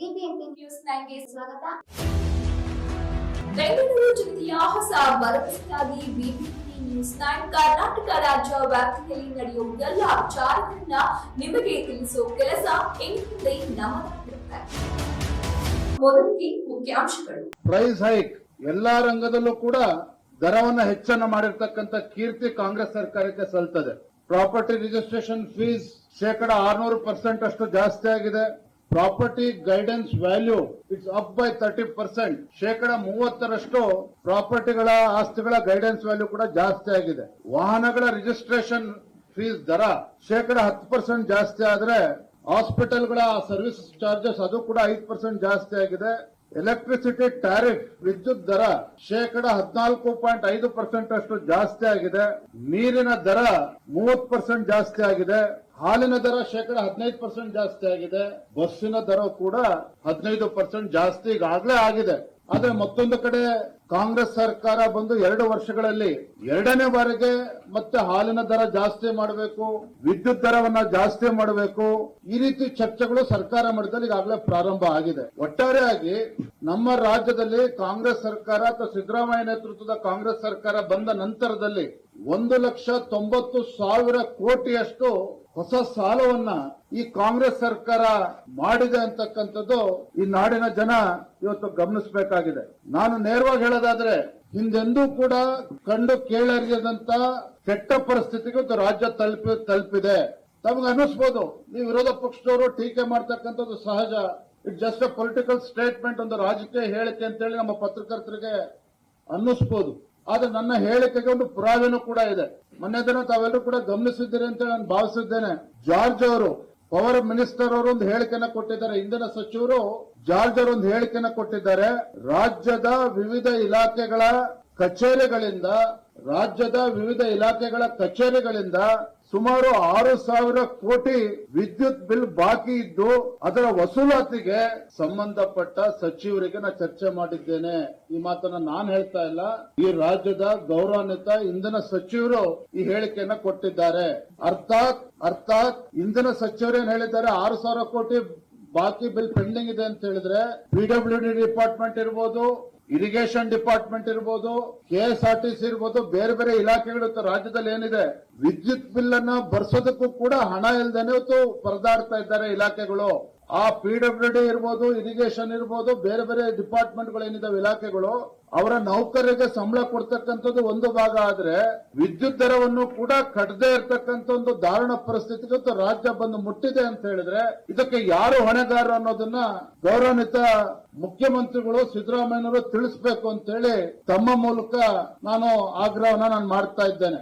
BBMP news ನೈನ್ಗೆ ಸ್ವಾಗತ. ಬೆಂಗಳೂರು ಜಿಲ್ಲೆಯ ಹೊಸ ಭರವಸೆಯಾಗಿ ಬಿಬಿಎಂಪಿ ನ್ಯೂಸ್ ನೈನ್ ಕರ್ನಾಟಕ ರಾಜ್ಯ ವ್ಯಾಪ್ತಿಯಲ್ಲಿ ನಡೆಯುವ ಎಲ್ಲ ವಿಚಾರಗಳನ್ನ ನಿಮಗೆ ತಿಳಿಸುವ ಕೆಲಸ ಇನ್ಮುಂದೆ ನಮ್ಮದಾಗಿರುತ್ತೆ ಮೊದಲಿಗೆ ಮುಖ್ಯಾಂಶಗಳು. ಪ್ರೈಸ್ ಹೈಕ್ ಎಲ್ಲಾ ರಂಗದಲ್ಲೂ ಕೂಡ ದರವನ್ನ ಹೆಚ್ಚನ್ನ ಮಾಡಿರ್ತಕ್ಕಂಥ ಕೀರ್ತಿ ಕಾಂಗ್ರೆಸ್ ಸರ್ಕಾರಕ್ಕೆ ಸಲ್ತದೆ. ಪ್ರಾಪರ್ಟಿ ರಿಜಿಸ್ಟ್ರೇಷನ್ ಫೀಸ್ ಶೇಕಡ ಆರ್ನೂರು ಪರ್ಸೆಂಟ್ ಅಷ್ಟು ಜಾಸ್ತಿ ಆಗಿದೆ. Property guidance value it's up by thirty percent. ಶೇಕಡ ಮೂವತ್ತರಷ್ಟು ಪ್ರಾಪರ್ಟಿಗಳ ಆಸ್ತಿಗಳ ಗೈಡೆನ್ಸ್ ವ್ಯಾಲ್ಯೂ ಕೂಡ ಜಾಸ್ತಿ ಆಗಿದೆ. ವಾಹನಗಳ ರಿಜಿಸ್ಟ್ರೇಷನ್ ಫೀಸ್ ದರ ಶೇಕಡ ಹತ್ತು ಪರ್ಸೆಂಟ್ ಜಾಸ್ತಿ ಆದ್ರೆ ಹಾಸ್ಪಿಟಲ್ಗಳ ಸರ್ವಿಸ್ ಚಾರ್ಜಸ್ ಅದು ಕೂಡ ಐದು ಪರ್ಸೆಂಟ್ ಜಾಸ್ತಿ ಆಗಿದೆ. ಎಲೆಕ್ಟ್ರಿಸಿಟಿ ಟ್ಯಾರಿಫ್ ವಿದ್ಯುತ್ ದರ ಶೇಕಡ ಹದಿನಾಲ್ಕು ಪಾಯಿಂಟ್ ಐದು ಪರ್ಸೆಂಟ್ ಅಷ್ಟು ಜಾಸ್ತಿ ಆಗಿದೆ. ನೀರಿನ ದರ ಮೂವತ್ತು ಪರ್ಸೆಂಟ್ ಜಾಸ್ತಿ ಆಗಿದೆ. ಹಾಲಿನ ದರ ಶೇಕಡ ಹದಿನೈದು ಪರ್ಸೆಂಟ್ ಜಾಸ್ತಿ ಆಗಿದೆ. ಬಸ್ಸಿನ ದರ ಕೂಡ ಹದಿನೈದು ಪರ್ಸೆಂಟ್ ಜಾಸ್ತಿ ಈಗಾಗಲೇ ಆಗಿದೆ. ಆದ್ರೆ ಮತ್ತೊಂದು ಕಡೆ ಕಾಂಗ್ರೆಸ್ ಸರ್ಕಾರ ಬಂದು ಎರಡು ವರ್ಷಗಳಲ್ಲಿ ಎರಡನೇ ಬಾರಿಗೆ ಮತ್ತೆ ಹಾಲಿನ ದರ ಜಾಸ್ತಿ ಮಾಡಬೇಕು, ವಿದ್ಯುತ್ ದರವನ್ನ ಜಾಸ್ತಿ ಮಾಡಬೇಕು. ಈ ರೀತಿ ಚರ್ಚೆಗಳು ಸರ್ಕಾರ ಮಟ್ಟದಲ್ಲಿ ಈಗಾಗಲೇ ಪ್ರಾರಂಭ ಆಗಿದೆ. ಒಟ್ಟಾರೆಯಾಗಿ ನಮ್ಮ ರಾಜ್ಯದಲ್ಲಿ ಕಾಂಗ್ರೆಸ್ ಸರ್ಕಾರ ಅಥವಾ ಸಿದ್ದರಾಮಯ್ಯ ನೇತೃತ್ವದ ಕಾಂಗ್ರೆಸ್ ಸರ್ಕಾರ ಬಂದ ನಂತರದಲ್ಲಿ ಒಂದು ಲಕ್ಷ ತೊಂಬತ್ತು ಸಾವಿರ ಕೋಟಿಯಷ್ಟು ಹೊಸ ಸಾಲವನ್ನ ಈ ಕಾಂಗ್ರೆಸ್ ಸರ್ಕಾರ ಮಾಡಿದೆ ಅಂತಕ್ಕಂಥದ್ದು ಈ ನಾಡಿನ ಜನ ಇವತ್ತು ಗಮನಿಸಬೇಕಾಗಿದೆ. ನಾನು ನೇರವಾಗಿ ಹೇಳೋದಾದ್ರೆ, ಹಿಂದೆಂದೂ ಕೂಡ ಕಂಡು ಕೇಳರಿಯದಂತ ಕೆಟ್ಟ ಪರಿಸ್ಥಿತಿಗೆ ಇವತ್ತು ರಾಜ್ಯ ತಲುಪಿ, ತಲುಪಿದೆ. ತಮಗೆ ಅನ್ನಿಸ್ಬೋದು, ನೀವು ವಿರೋಧ ಪಕ್ಷದವರು ಟೀಕೆ ಮಾಡ್ತಕ್ಕಂಥದ್ದು ಸಹಜ. It just a political statement ಒಂದು ರಾಜಕೀಯ ಹೇಳಿಕೆ ಅಂತೇಳಿ ನಮ್ಮ ಪತ್ರಕರ್ತರಿಗೆ ಅನ್ನಿಸ್ಬೋದು. ಆದ್ರೆ ನನ್ನ ಹೇಳಿಕೆಗೆ ಒಂದು ಪುರಾವೆನೂ ಕೂಡ ಇದೆ. ಮೊನ್ನೆ ದಿನ ತಾವೆಲ್ಲರೂ ಕೂಡ ಗಮನಿಸಿದ್ದೀರಿ ಅಂತ ನಾನು ಭಾವಿಸಿದ್ದೇನೆ. ಜಾರ್ಜ್ ಅವರು, ಪವರ್ ಮಿನಿಸ್ಟರ್ ಅವರು ಒಂದು ಹೇಳಿಕೆನ ಕೊಟ್ಟಿದ್ದಾರೆ. ಇಂಧನ ಸಚಿವರು ಜಾರ್ಜ್ ಅವರು ಒಂದು ಹೇಳಿಕೆನ ಕೊಟ್ಟಿದ್ದಾರೆ. ರಾಜ್ಯದ ವಿವಿಧ ಇಲಾಖೆಗಳ ಕಚೇರಿಗಳಿಂದ, ರಾಜ್ಯದ ವಿವಿಧ ಇಲಾಖೆಗಳ ಕಚೇರಿಗಳಿಂದ ಸುಮಾರು ಆರು ಸಾವಿರ ಕೋಟಿ ವಿದ್ಯುತ್ ಬಿಲ್ ಬಾಕಿ ಇದ್ದು ಅದರ ವಸೂಲಾತಿಗೆ ಸಂಬಂಧಪಟ್ಟ ಸಚಿವರಿಗೆ ನಾನು ಚರ್ಚೆ ಮಾಡಿದ್ದೇನೆ. ಈ ಮಾತನ್ನ ನಾನು ಹೇಳ್ತಾ ಇಲ್ಲ. ಈ ರಾಜ್ಯದ ಗೌರವಾನ್ವಿತ ಇಂಧನ ಸಚಿವರು ಈ ಹೇಳಿಕೆಯನ್ನ ಕೊಟ್ಟಿದ್ದಾರೆ. ಅರ್ಥಾತ್ ಅರ್ಥಾತ್ ಇಂಧನ ಸಚಿವರು ಏನ್ ಹೇಳಿದ್ದಾರೆ? ಆರು ಸಾವಿರ ಕೋಟಿ ಬಾಕಿ ಬಿಲ್ ಪೆಂಡಿಂಗ್ ಇದೆ ಅಂತ ಹೇಳಿದ್ರೆ ಪಿಡಬ್ಲ್ಯೂ ಡಿ ಡಿಪಾರ್ಟ್ಮೆಂಟ್ ಇರ್ಬೋದು ಇರಿಗೇಷನ್ ಡಿಪಾರ್ಟ್ಮೆಂಟ್ ಇರ್ಬೋದು ಕೆಎಸ್ಆರ್ಟಿಸಿ ಇರ್ಬೋದು, ಬೇರೆ ಬೇರೆ ಇಲಾಖೆಗಳು ರಾಜ್ಯದಲ್ಲಿ ಏನಿದೆ? ವಿದ್ಯುತ್ ಬಿಲ್ ಅನ್ನ ಬರ್ಸೋದಕ್ಕೂ ಕೂಡ ಹಣ ಇಲ್ದೇನೆ ಪರದಾಡ್ತಾ ಇದ್ದಾರೆ ಇಲಾಖೆಗಳು. ಆ ಪಿಡಬ್ಲ್ಯೂ ಡಿ ಇರ್ಬೋದು ಇರಿಗೇಷನ್ ಇರ್ಬೋದು, ಬೇರೆ ಬೇರೆ ಡಿಪಾರ್ಟ್ಮೆಂಟ್ಗಳು ಏನಿದಾವೆ ಇಲಾಖೆಗಳು, ಅವರ ನೌಕರರಿಗೆ ಸಂಬಳ ಕೊಡ್ತಕ್ಕಂಥದ್ದು ಒಂದು ಭಾಗ ಆದ್ರೆ ವಿದ್ಯುತ್ ದರವನ್ನು ಕೂಡ ಕಟ್ಟದೇ ಇರತಕ್ಕಂತ ಒಂದು ದಾರುಣ ಪರಿಸ್ಥಿತಿಗೆ ರಾಜ್ಯ ಬಂದು ಮುಟ್ಟಿದೆ ಅಂತ ಹೇಳಿದ್ರೆ ಇದಕ್ಕೆ ಯಾರು ಹೊಣೆಗಾರರು ಅನ್ನೋದನ್ನ ಗೌರವಾನ್ವಿತ ಮುಖ್ಯಮಂತ್ರಿಗಳು ಸಿದ್ದರಾಮಯ್ಯನವರು ತಿಳಿಸಬೇಕು ಅಂತ ಹೇಳಿ ತಮ್ಮ ಮೂಲಕ ನಾನು ಆಗ್ರಹವನ್ನ ನಾನು ಮಾಡ್ತಾ ಇದ್ದೇನೆ.